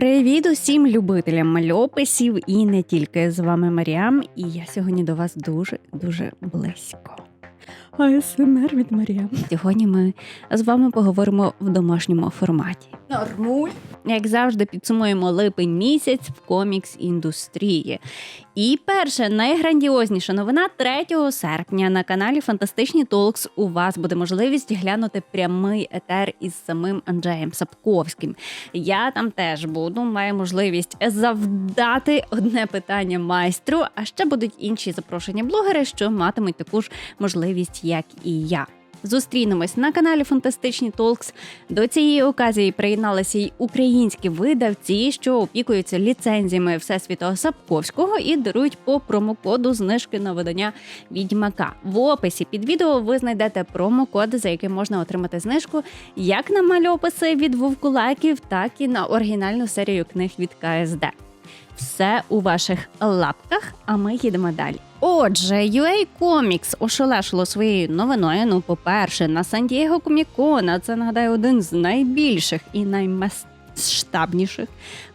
Привіт усім любителям мальописів і не тільки з вами Маріам. І я сьогодні до вас дуже дуже близько. АСМР від Маріам. Сьогодні ми з вами поговоримо в домашньому форматі. Нормуль. Як завжди, підсумуємо липень місяць в комікс індустрії. І перша найграндіозніша новина 3 серпня на каналі Фантастичні Толкс. У вас буде можливість глянути прямий етер із самим Анджеєм Сапковським. Я там теж буду, маю можливість завдати одне питання майстру. А ще будуть інші запрошені блогери, що матимуть таку ж можливість, як і я. Зустрінемось на каналі Фантастичні Толкс. До цієї оказії приєдналися й українські видавці, що опікуються ліцензіями Всесвітого Сапковського і дарують по промокоду знижки на видання відьмака. В описі під відео ви знайдете промокод, за яким можна отримати знижку як на мальописи від вовкулаків, так і на оригінальну серію книг від КСД. Все у ваших лапках, а ми їдемо далі. Отже, UA Comics ошелешило своєю новиною. Ну, по-перше, на Сан-Дієго Комікона це нагадаю один з найбільших і наймасштабніших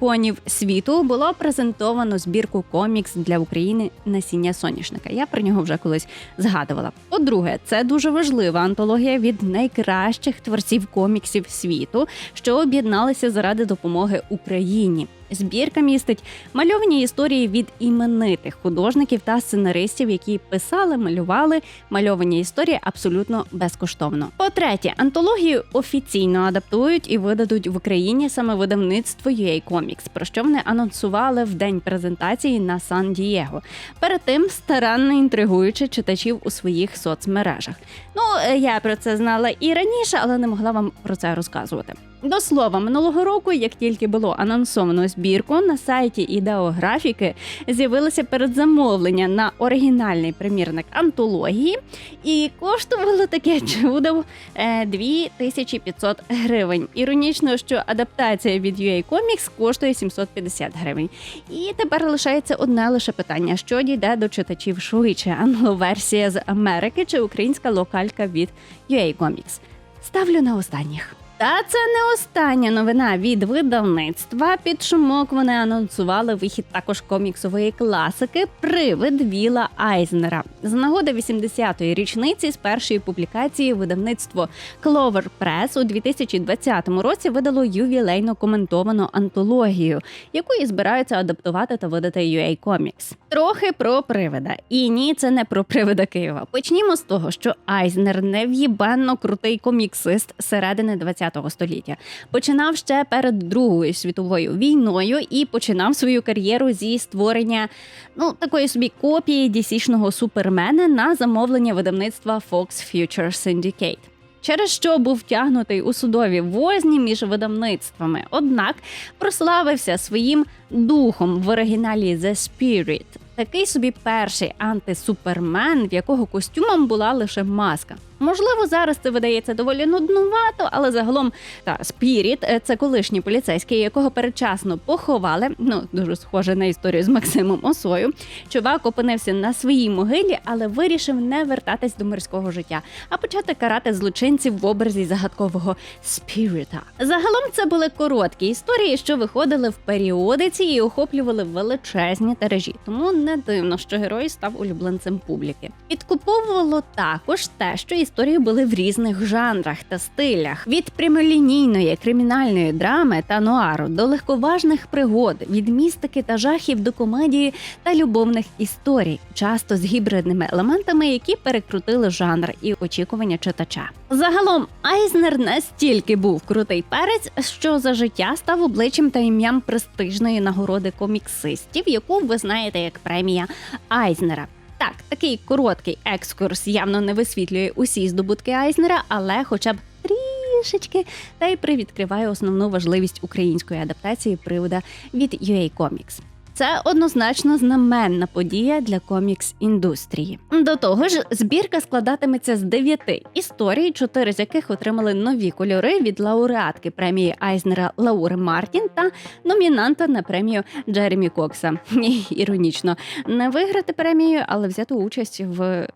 конів світу було презентовано збірку комікс для України насіння соняшника. Я про нього вже колись згадувала. По-друге, це дуже важлива антологія від найкращих творців коміксів світу, що об'єдналися заради допомоги Україні. Збірка містить мальовані історії від іменитих художників та сценаристів, які писали, малювали мальовані історії абсолютно безкоштовно. По-третє, антологію офіційно адаптують і видадуть в Україні саме видавництво UA Comics, про що вони анонсували в день презентації на Сан Дієго. Перед тим старанно інтригуючи читачів у своїх соцмережах. Ну е, я про це знала і раніше, але не могла вам про це розказувати. До слова, минулого року, як тільки було анонсовано збірку, на сайті ідеографіки з'явилося передзамовлення на оригінальний примірник антології, і коштувало таке чудо е, 2500 гривень. Іронічно, що адаптація від UA Comics коштує 750 гривень. І тепер лишається одне лише питання: що дійде до читачів швидше: англоверсія з Америки чи українська локалька від UA Comics? Ставлю на останніх. Та це не остання новина від видавництва. Під шумок вони анонсували вихід також коміксової класики Привид Віла Айзнера. З нагоди 80-ї річниці з першої публікації видавництво Clover Press у 2020 році видало ювілейно коментовану антологію, яку і збираються адаптувати та видати UA Comics. Трохи про привида. І ні, це не про привида Києва. Почнімо з того, що Айзнер нев'єбенно крутий коміксист середини 20 століття. Починав ще перед Другою світовою війною і починав свою кар'єру зі створення ну такої собі копії DC-шного супермена на замовлення видавництва Fox Future Syndicate. Через що був втягнутий у судові возні між видавництвами, однак прославився своїм духом в оригіналі The Spirit. Такий собі перший антисупермен, в якого костюмом була лише маска. Можливо, зараз це видається доволі нуднувато, але загалом та Спіріт це колишній поліцейський, якого передчасно поховали. Ну дуже схоже на історію з Максимом Осою. Чувак опинився на своїй могилі, але вирішив не вертатись до мирського життя, а почати карати злочинців в образі загадкового спіріта. Загалом це були короткі історії, що виходили в періодиці і охоплювали величезні тиражі. Тому не дивно, що герой став улюбленцем публіки. Підкуповувало також те, що історії були в різних жанрах та стилях: від прямолінійної кримінальної драми та нуару до легковажних пригод, від містики та жахів до комедії та любовних історій, часто з гібридними елементами, які перекрутили жанр і очікування читача. Загалом Айзнер настільки був крутий перець, що за життя став обличчям та ім'ям престижної нагороди коміксистів, яку ви знаєте як премія Айзнера. Так, такий короткий екскурс явно не висвітлює усі здобутки Айзнера, але хоча б трішечки та й привідкриває основну важливість української адаптації привода від UA Comics. Це однозначно знаменна подія для комікс-індустрії. До того ж, збірка складатиметься з дев'яти історій, чотири з яких отримали нові кольори від лауреатки премії Айзнера Лаури Мартін та номінанта на премію Джеремі Кокса. Іронічно не виграти премію, але взяти участь в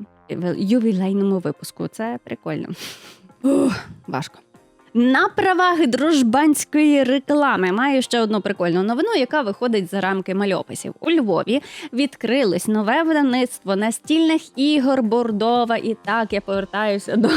ювілейному випуску. Це прикольно. Ух, важко. На правах дружбанської реклами маю ще одну прикольну новину, яка виходить за рамки мальописів. У Львові відкрилось нове видавництво настільних ігор Бордова. І так я повертаюся до,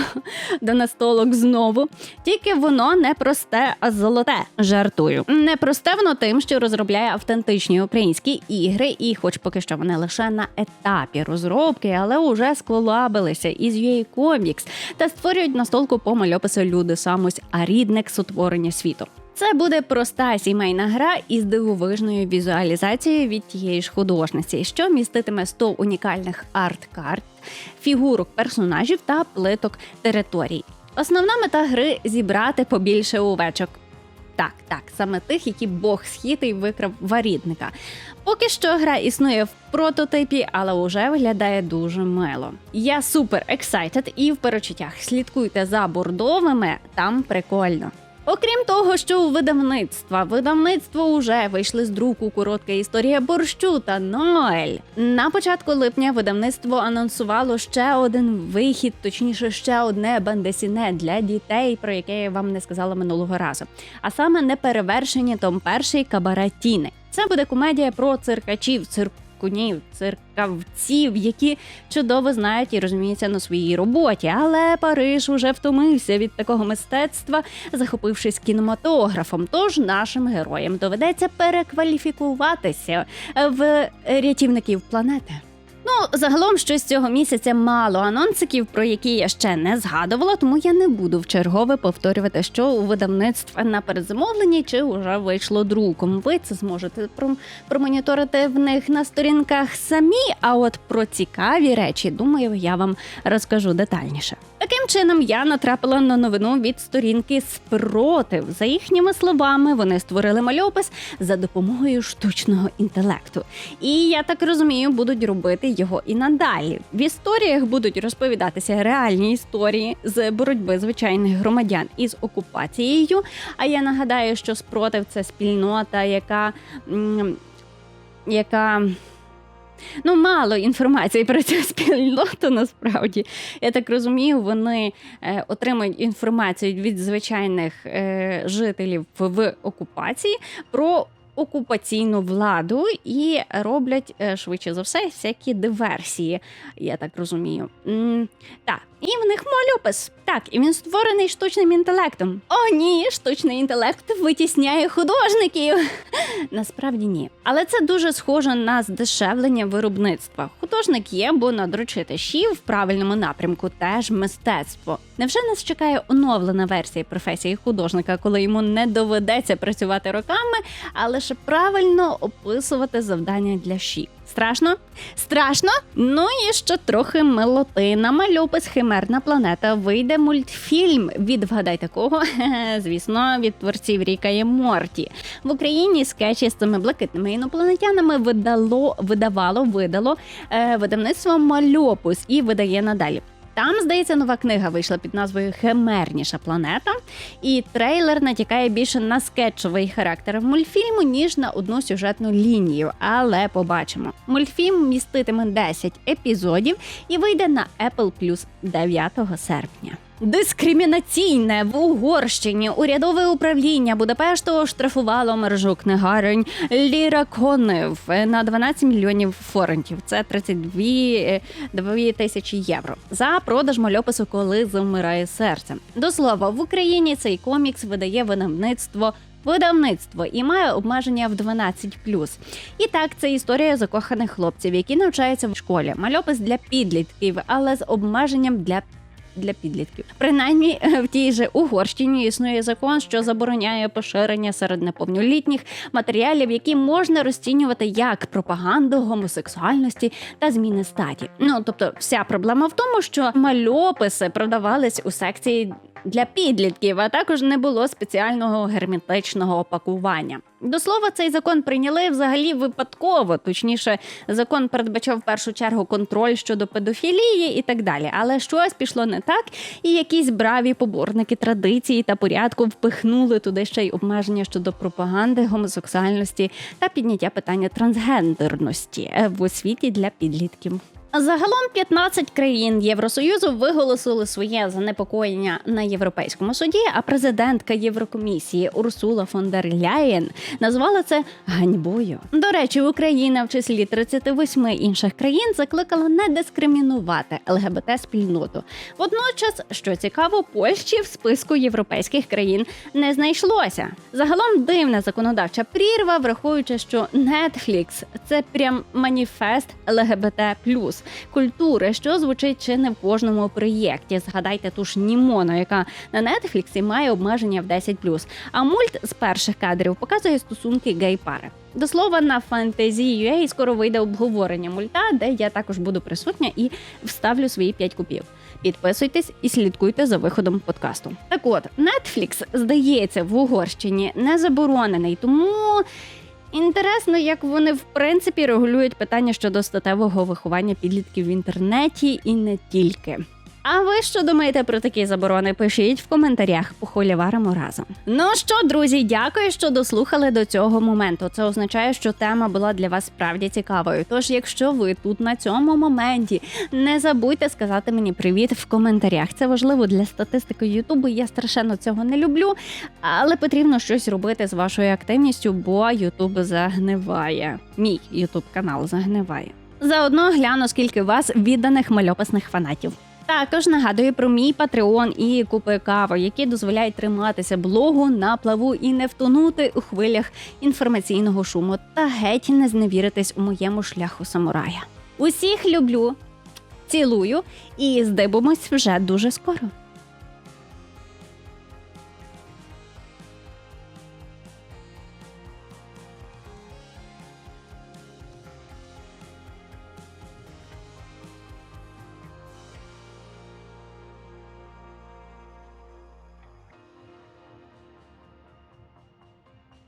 до настолок знову. Тільки воно не просте, а золоте. Жартую. Не просте воно тим, що розробляє автентичні українські ігри, і, хоч поки що вони лише на етапі розробки, але уже сколабилися із UA Comics та створюють настолку по мальопису люди самось а рідник сотворення світу. Це буде проста сімейна гра із дивовижною візуалізацією від тієї ж художниці, що міститиме 100 унікальних арт-карт, фігурок персонажів та плиток територій. Основна мета гри зібрати побільше овечок. Так, так, саме тих, які Бог схитий викрав варідника. Поки що гра існує в прототипі, але вже виглядає дуже мило. Я супер ексайтед і в перечуттях слідкуйте за бордовими, там прикольно. Окрім того, що у видавництва видавництво вже вийшли з друку коротка історія борщу та Ноель. На початку липня видавництво анонсувало ще один вихід, точніше, ще одне бандесіне для дітей, про яке я вам не сказала минулого разу. А саме неперевершені том перший кабаратіни. Це буде комедія про циркачів, циркунів, циркавців, які чудово знають і розуміються на своїй роботі. Але Париж уже втомився від такого мистецтва, захопившись кінематографом. Тож нашим героям доведеться перекваліфікуватися в рятівників планети. Ну, загалом, щось цього місяця мало анонсиків, про які я ще не згадувала, тому я не буду в чергове повторювати, що у видавництва на передзамовленні чи вже вийшло друком. Ви це зможете промоніторити в них на сторінках самі. А от про цікаві речі, думаю, я вам розкажу детальніше. Таким чином я натрапила на новину від сторінки спротив. За їхніми словами, вони створили мальопис за допомогою штучного інтелекту. І я так розумію, будуть робити його і надалі. В історіях будуть розповідатися реальні історії з боротьби звичайних громадян із окупацією. А я нагадаю, що спротив це спільнота, яка. яка Ну, мало інформації про цю спільноту. Насправді я так розумію, вони е, отримують інформацію від звичайних е, жителів в окупації про окупаційну владу і роблять е, швидше за все всякі диверсії. Я так розумію. Так, і в них мольопис. Так, і він створений штучним інтелектом. О, ні, штучний інтелект витісняє художників. Насправді ні. Але це дуже схоже на здешевлення виробництва. Художник є, бо надрочити щі в правильному напрямку теж мистецтво. Невже нас чекає оновлена версія професії художника, коли йому не доведеться працювати роками, а лише правильно описувати завдання для щі? Страшно? Страшно? Ну і ще трохи милоти. На мальопис Химерна планета вийде мультфільм від вгадайте кого? Звісно, від творців Ріка і Морті. В Україні скетчі з цими блакитними інопланетянами видало, видавало, видало е, видавництво Мальопус і видає надалі. Там, здається, нова книга вийшла під назвою Химерніша планета, і трейлер натякає більше на скетчовий характер мультфільму, ніж на одну сюжетну лінію. Але побачимо. Мультфільм міститиме 10 епізодів і вийде на Apple Plus 9 серпня. Дискримінаційне в Угорщині урядове управління Будапешту оштрафувало мережу книгарень ліраконів на 12 мільйонів форентів. Це 32 2 тисячі євро за продаж мальопису, коли замирає серце. До слова в Україні цей комікс видає видавництво. Видавництво і має обмеження в 12+. І так, це історія закоханих хлопців, які навчаються в школі. Мальопис для підлітків, але з обмеженням для для підлітків. Принаймні в тій же Угорщині існує закон, що забороняє поширення серед неповнолітніх матеріалів, які можна розцінювати як пропаганду гомосексуальності та зміни статі. Ну тобто, вся проблема в тому, що мальописи продавались у секції для підлітків, а також не було спеціального герметичного опакування. До слова, цей закон прийняли взагалі випадково. Точніше, закон передбачав в першу чергу контроль щодо педофілії і так далі. Але щось пішло не так, і якісь браві поборники традиції та порядку впихнули туди ще й обмеження щодо пропаганди, гомосексуальності та підняття питання трансгендерності в освіті для підлітків. Загалом 15 країн Євросоюзу виголосили своє занепокоєння на європейському суді. А президентка Єврокомісії Урсула фон дер Ляєн назвала це ганьбою. До речі, Україна в числі 38 інших країн закликала не дискримінувати ЛГБТ спільноту. Водночас, що цікаво, Польщі в списку європейських країн не знайшлося. Загалом дивна законодавча прірва, враховуючи, що Netflix – це прям маніфест ЛГБТ культури, що звучить чи не в кожному проєкті. Згадайте ту ж Німоно, яка на Нетфліксі має обмеження в 10+. А мульт з перших кадрів показує стосунки гей-пари. До слова, на Fantasy.ua скоро вийде обговорення мульта, де я також буду присутня і вставлю свої 5 купів. Підписуйтесь і слідкуйте за виходом подкасту. Так от, Netflix, здається, в Угорщині не заборонений, тому Інтересно, як вони в принципі регулюють питання щодо статевого виховання підлітків в інтернеті і не тільки. А ви що думаєте про такі заборони? Пишіть в коментарях, похоліваримо разом. Ну що, друзі, дякую, що дослухали до цього моменту. Це означає, що тема була для вас справді цікавою. Тож, якщо ви тут на цьому моменті, не забудьте сказати мені привіт в коментарях. Це важливо для статистики Ютубу. Я страшенно цього не люблю, але потрібно щось робити з вашою активністю, бо Ютуб загниває. Мій Ютуб канал загниває. Заодно гляну, скільки у вас відданих мальописних фанатів. Також нагадую про мій патреон і купи кави, які дозволяють триматися блогу на плаву і не втонути у хвилях інформаційного шуму та геть не зневіритись у моєму шляху самурая. Усіх люблю, цілую і здибимось вже дуже скоро.